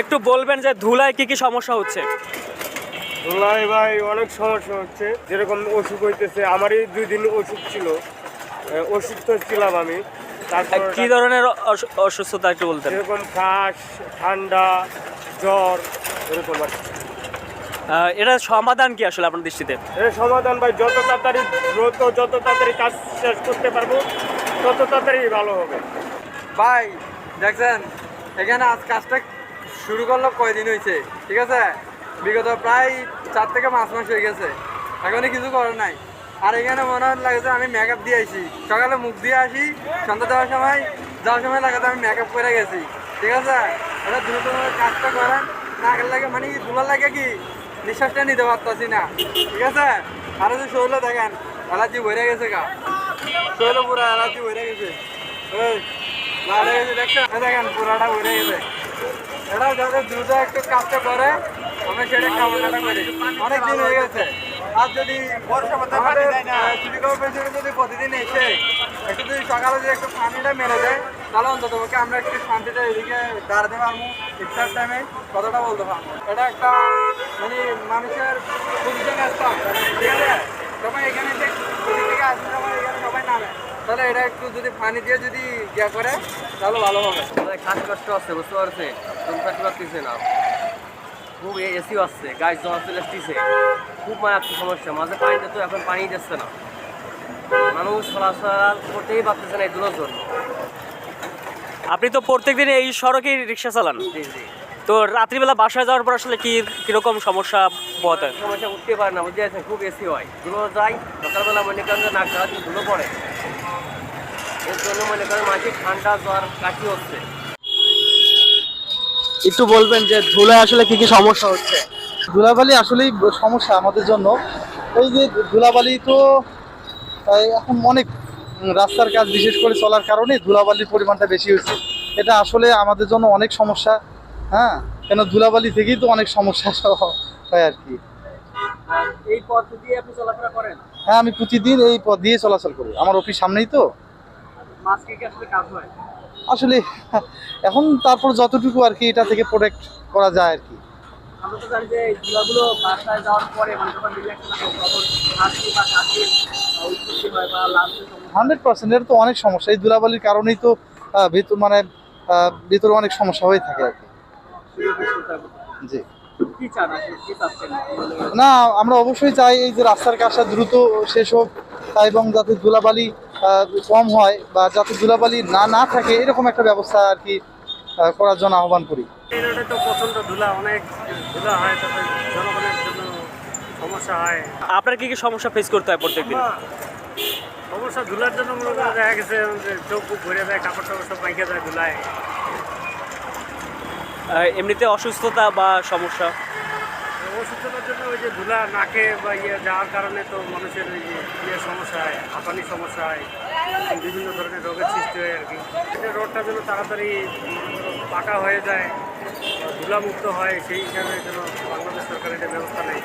একটু বলবেন যে ধুলায় কি কি সমস্যা হচ্ছে? ধুলায় ভাই অনেক সমস্যা হচ্ছে। যেরকম অসুখ হইতেছে আমারই দুই দিন অসুখ ছিল। অসুস্থ ছিলাম আমি। কি ধরনের অসুস্থতা একটু বলতে যেরকম কাশ ঠান্ডা জ্বর এরকম আর এটা সমাধান কি আসলে আপনার দৃষ্টিতে? সমাধান ভাই যত তাড়াতাড়ি দ্রুত যত তাড়াতাড়ি কাজ শেষ করতে পারব তত তাড়াতাড়ি ভালো হবে। ভাই, দেখছেন? এখানে আজ কাজটা শুরু করল কয়দিন হয়েছে ঠিক আছে? বিগত প্রায় চার থেকে পাঁচ মাস হয়ে গেছে। এখনই কিছু করার নাই। আর এখানে মনে হয় লাগছে আমি মেকআপ দিয়ে আসি। সকালে মুখ দিয়ে আসি, সন্ধ্যা দেওয়ার সময়, যাওয়ার সময় লাগাতে আমি মেকআপ করে গেছি, ঠিক আছে? এটা দ্রুত কাজটা করেন না লাগে মানে কি ধুলার লাগে কি? নিঃশ্বাসটা নিতে পারতাছি না, ঠিক আছে? আর যে শরীর দেখেন অ্যালার্জি ভরে গেছে গা। শরীরে পুরো অ্যালার্জি ভরে গেছে। দেখেন, পুরাটা ভরে গেছে। এটা যাতে দ্রুত একটু কাজটা করে আমরা সেটা অনেক হয়ে গেছে। আর যদি সিটি কর্পোরেশনে যদি প্রতিদিন এসে একটু যদি সকালে যদি একটু পানিটা মেরে দেয়, তাহলে অন্তত পক্ষে আমরা একটু শান্তিতে এদিকে দাঁড়াতে পারব, ইচ্ছার টাইমে কথাটা বলতে পারব। এটা একটা মানে মানুষের আসতাম ঠিক আছে সবাই এখানে যে ওদিক থেকে আসবে সবাই এখানে সবাই নামে তাহলে এটা একটু যদি পানি দিয়ে যদি ইয়া করে তাহলে ভালো হবে। আমাদের শ্বাসকষ্ট আছে বুঝতে পারছে? তুমি পারতেছে না। খুব এসিও আসছে গাছ জমা চলে আসতেছে। খুব মারাত্মক সমস্যা মাঝে পানিতে তো এখন পানি যাচ্ছে না। মানুষ চলাচল করতেই পারতেছে না এই দুটোর জন্য। আপনি তো প্রত্যেকদিন এই সড়কেই রিক্সা চালান? জি জি। তো রাত্রিবেলা বাসায় যাওয়ার পর আসলে কি কীরকম সমস্যা পোহাতে হয়? সমস্যা উঠতে পারে না বুঝতে পারছেন খুব এসি হয়। ধুলো যায় সকালবেলা মনে করেন যে নাক গাছ ধুলো পড়ে। এর জন্য মনে করেন মাঝে ঠান্ডা জ্বর কাশি হচ্ছে একটু বলবেন যে ধুলায় আসলে কি কি সমস্যা হচ্ছে? ধুলাবালি আসলেই সমস্যা আমাদের জন্য। এই যে ধুলাবালি তো এখন অনেক রাস্তার কাজ বিশেষ করে চলার কারণে ধুলাবালির পরিমাণটা বেশি হয়েছে। এটা আসলে আমাদের জন্য অনেক সমস্যা হ্যাঁ? কেন ধুলাবালি থেকেই তো অনেক সমস্যা হয় আর কি। এই পদ্ধতি আপনি চলাফেরা করেন? হ্যাঁ আমি প্রতিদিন এই পথ দিয়ে চলাচল করি। আমার অফিস সামনেই তো। আসলে এখন তারপর যতটুকু আর কি এটা থেকে প্রোটেক্ট করা যায় আর কি। মানে হান্ড্রেড পার্সেন্ট এটা তো অনেক সমস্যা। এই ধুলাবালির কারণেই তো ভিতর মানে ভিতরে অনেক সমস্যা হয়ে থাকে আর কি। জি। না আমরা অবশ্যই চাই এই যে রাস্তার কাজটা দ্রুত শেষ হোক এবং যাতে ধুলাবালি কম হয় বা যাতে ধুলাবালি না না থাকে এরকম একটা ব্যবস্থা আর কি করার জন্য আহ্বান করি। এই তো প্রচণ্ড ধুলা অনেক ধুলা হয় তাতে জনগণের হয়। আপনার কি কি সমস্যা ফেস করতে হয় প্রত্যেকদিন? সমস্যা ধুলার জন্য দেখা গেছে যে চোখ ভরে যায় কাপড় টাপড় সব পাইকে যায় ধুলায়। এমনিতে অসুস্থতা বা সমস্যা? অসুস্থতার জন্য ওই যে ধুলা নাকে বা ইয়ে যাওয়ার কারণে তো মানুষের ওই যে ইয়ে সমস্যা হয় হাঁপানির সমস্যা হয়, বিভিন্ন ধরনের রোগের সৃষ্টি হয় আর কি। রোডটা যেন তাড়াতাড়ি পাকা হয়ে যায়, ধুলামুক্ত হয়, সেই হিসাবে যেন বাংলাদেশ সরকার এটা ব্যবস্থা নেয়